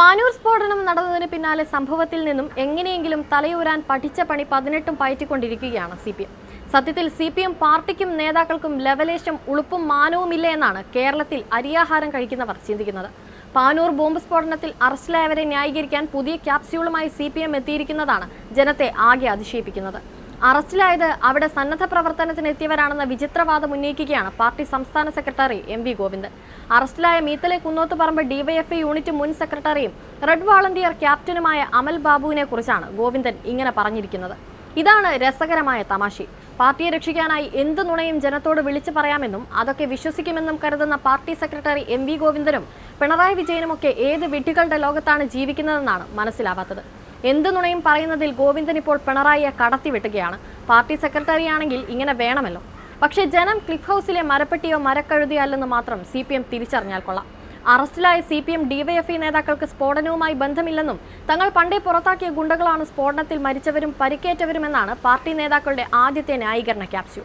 പാനൂർ സ്ഫോടനം നടന്നതിന് പിന്നാലെ സംഭവത്തിൽ നിന്നും എങ്ങനെയെങ്കിലും തലയൂരാൻ പഠിച്ച പണി പതിനെട്ടും പയറ്റിക്കൊണ്ടിരിക്കുകയാണ് സി പി എം സത്യത്തിൽ സി പി എം പാർട്ടിക്കും നേതാക്കൾക്കും ലവലേശം ഉളുപ്പും മാനവുമില്ല എന്നാണ് കേരളത്തിൽ അരിയാഹാരം കഴിക്കുന്നവർ ചിന്തിക്കുന്നത്. പാനൂർ ബോംബ് സ്ഫോടനത്തിൽ അറസ്റ്റിലായവരെ ന്യായീകരിക്കാൻ പുതിയ ക്യാപ്സ്യൂളുമായി സി പി എം എത്തിയിരിക്കുന്നതാണ് ജനത്തെ ആകെ അതിശയിപ്പിക്കുന്നത്. അറസ്റ്റിലായത് അവിടെ സന്നദ്ധ പ്രവർത്തനത്തിന് എത്തിയവരാണെന്ന വിചിത്രവാദം ഉന്നയിക്കുകയാണ് പാർട്ടി സംസ്ഥാന സെക്രട്ടറി എം വി ഗോവിന്ദൻ. അറസ്റ്റിലായ മീത്തലെ കുന്നോത്തുപറമ്പ് ഡിവൈഎഫ്ഐ യൂണിറ്റ് മുൻ സെക്രട്ടറിയും റെഡ് വാളണ്ടിയർ ക്യാപ്റ്റനുമായ അമൽ ബാബുവിനെ കുറിച്ചാണ് ഗോവിന്ദൻ ഇങ്ങനെ പറഞ്ഞിരിക്കുന്നത്. ഇതാണ് രസകരമായ തമാശ. പാർട്ടിയെ രക്ഷിക്കാനായി എന്ത് നുണയും ജനത്തോട് വിളിച്ചു പറയാമെന്നും അതൊക്കെ വിശ്വസിക്കുമെന്നും കരുതുന്ന പാർട്ടി സെക്രട്ടറി എം വി ഗോവിന്ദനും പിണറായി വിജയനുമൊക്കെ ഏത് വിഡ്ഢികളുടെ ലോകത്താണ് ജീവിക്കുന്നതെന്നാണ് മനസ്സിലാവാത്തത്. എന്ത് നുണയും പറയുന്നതിൽ ഗോവിന്ദൻ ഇപ്പോൾ പിണറായിയെ കടത്തിവിട്ടുകയാണ്. പാർട്ടി സെക്രട്ടറി ആണെങ്കിൽ ഇങ്ങനെ വേണമല്ലോ. പക്ഷേ ജനം ക്ലിഫ് ഹൗസിലെ മരപ്പെട്ടിയോ മരക്കഴുതിയോ അല്ലെന്ന് മാത്രം സി പി എം തിരിച്ചറിഞ്ഞാൽ കൊള്ളാം. അറസ്റ്റിലായ സി പി എം ഡിവൈഎഫ്ഐ നേതാക്കൾക്ക് സ്ഫോടനവുമായി ബന്ധമില്ലെന്നും തങ്ങൾ പണ്ടേ പുറത്താക്കിയ ഗുണ്ടകളാണ് സ്ഫോടനത്തിൽ മരിച്ചവരും പരിക്കേറ്റവരുമെന്നാണ് പാർട്ടി നേതാക്കളുടെ ആദ്യത്തെ ന്യായീകരണ ക്യാപ്സ്യൂ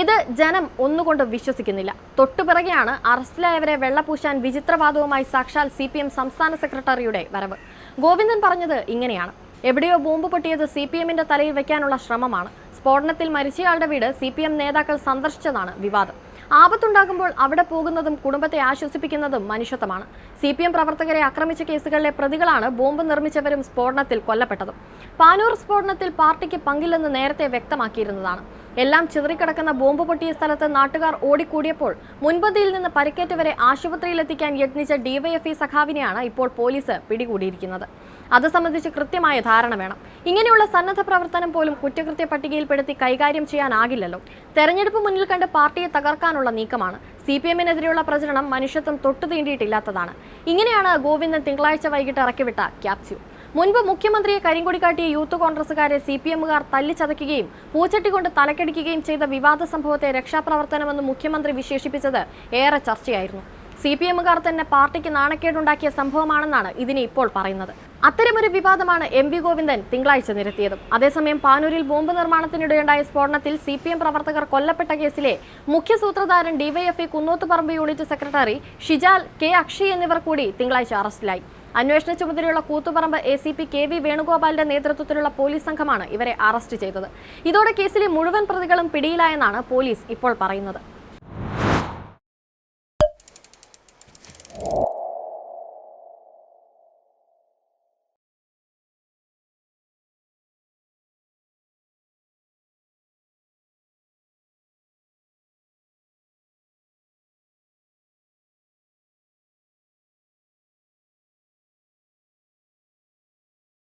ഇത് ജനം ഒന്നുകൊണ്ട് വിശ്വസിക്കുന്നില്ല. തൊട്ടുപിറകെയാണ് അറസ്റ്റിലായവരെ വെള്ളപൂശാൻ വിചിത്രവാദവുമായി സാക്ഷാൽ സി സംസ്ഥാന സെക്രട്ടറിയുടെ വരവ്. ഗോവിന്ദൻ പറഞ്ഞത് ഇങ്ങനെയാണ്. എവിടെയോ ബോംബ് പൊട്ടിയത് സി പി എമ്മിന്റെ തലയിൽ വെക്കാനുള്ള ശ്രമമാണ്. സ്ഫോടനത്തിൽ മരിച്ചയാളുടെ വീട് സി പി എം നേതാക്കൾ സന്ദർശിച്ചതാണ് വിവാദം. ആപത്തുണ്ടാകുമ്പോൾ അവിടെ പോകുന്നതും കുടുംബത്തെ ആശ്വസിപ്പിക്കുന്നതും മനുഷ്യത്വമാണ്. സി പി എം പ്രവർത്തകരെ ആക്രമിച്ച കേസുകളിലെ പ്രതികളാണ് ബോംബ് നിർമ്മിച്ചവരും സ്ഫോടനത്തിൽ കൊല്ലപ്പെട്ടതും. പാനൂർ സ്ഫോടനത്തിൽ പാർട്ടിക്ക് പങ്കില്ലെന്ന് നേരത്തെ വ്യക്തമാക്കിയിരുന്നതാണ്. എല്ലാം ചിതറിക്കിടക്കുന്ന ബോംബ് പൊട്ടിയ സ്ഥലത്ത് നാട്ടുകാർ ഓടിക്കൂടിയപ്പോൾ മുൻപന്തിയിൽ നിന്ന് പരിക്കേറ്റവരെ ആശുപത്രിയിലെത്തിക്കാൻ യത്നിച്ച ഡിവൈഎഫ്ഇ സഖാവിനെയാണ് ഇപ്പോൾ പോലീസ് പിടികൂടിയിരിക്കുന്നത്. അത് സംബന്ധിച്ച് കൃത്യമായ ധാരണ വേണം. ഇങ്ങനെയുള്ള സന്നദ്ധ പ്രവർത്തനം പോലും കുറ്റകൃത്യ പട്ടികയിൽപ്പെടുത്തി കൈകാര്യം ചെയ്യാനാകില്ലല്ലോ. തെരഞ്ഞെടുപ്പ് മുന്നിൽ കണ്ട് പാർട്ടിയെ തകർക്കാനുള്ള നീക്കമാണ്. സി പി എമ്മിനെതിരെയുള്ള പ്രചരണം മനുഷ്യത്വം തൊട്ടു തീണ്ടിയിട്ടില്ലാത്തതാണ്. ഇങ്ങനെയാണ് ഗോവിന്ദൻ തിങ്കളാഴ്ച വൈകിട്ട് ഇറക്കിവിട്ട ക്യാപ്സ്യൂ. മുൻപ് മുഖ്യമന്ത്രിയെ കരിങ്കൊടി കാട്ടിയ യൂത്ത് കോൺഗ്രസുകാരെ സി പി എമ്മുകാർ തല്ലിച്ചതയ്ക്കുകയും പൂച്ചട്ടി കൊണ്ട് തലക്കടിക്കുകയും ചെയ്ത വിവാദ സംഭവത്തെ രക്ഷാപ്രവർത്തനമെന്ന് മുഖ്യമന്ത്രി വിശേഷിപ്പിച്ചത് ഏറെ ചർച്ചയായിരുന്നു. സി പി എമ്മുകാർ തന്നെ പാർട്ടിക്ക് നാണക്കേടുണ്ടാക്കിയ സംഭവമാണെന്നാണ് ഇതിനെ ഇപ്പോൾ പറയുന്നത്. അത്തരമൊരു വിവാദമാണ് എം വി ഗോവിന്ദൻ തിങ്കളാഴ്ച നിരത്തിയതും. അതേസമയം പാനൂരിൽ ബോംബ് നിർമ്മാണത്തിനിടെയുണ്ടായ സ്ഫോടനത്തിൽ സി പി എം പ്രവർത്തകർ കൊല്ലപ്പെട്ട കേസിലെ മുഖ്യ സൂത്രധാരൻ DYFI Kunnothuparamba unit secretary Shijal K Akshay എന്നിവർ കൂടി തിങ്കളാഴ്ച അറസ്റ്റിലായി. അന്വേഷണ ചുമതലയുള്ള Koothuparamba A C P K V വേണുഗോപാലിന്റെ നേതൃത്വത്തിലുള്ള പോലീസ് സംഘമാണ് ഇവരെ അറസ്റ്റ് ചെയ്തത്. ഇതോടെ കേസിലെ മുഴുവൻ പ്രതികളും പിടിയിലായെന്നാണ് പോലീസ് ഇപ്പോൾ പറയുന്നത്.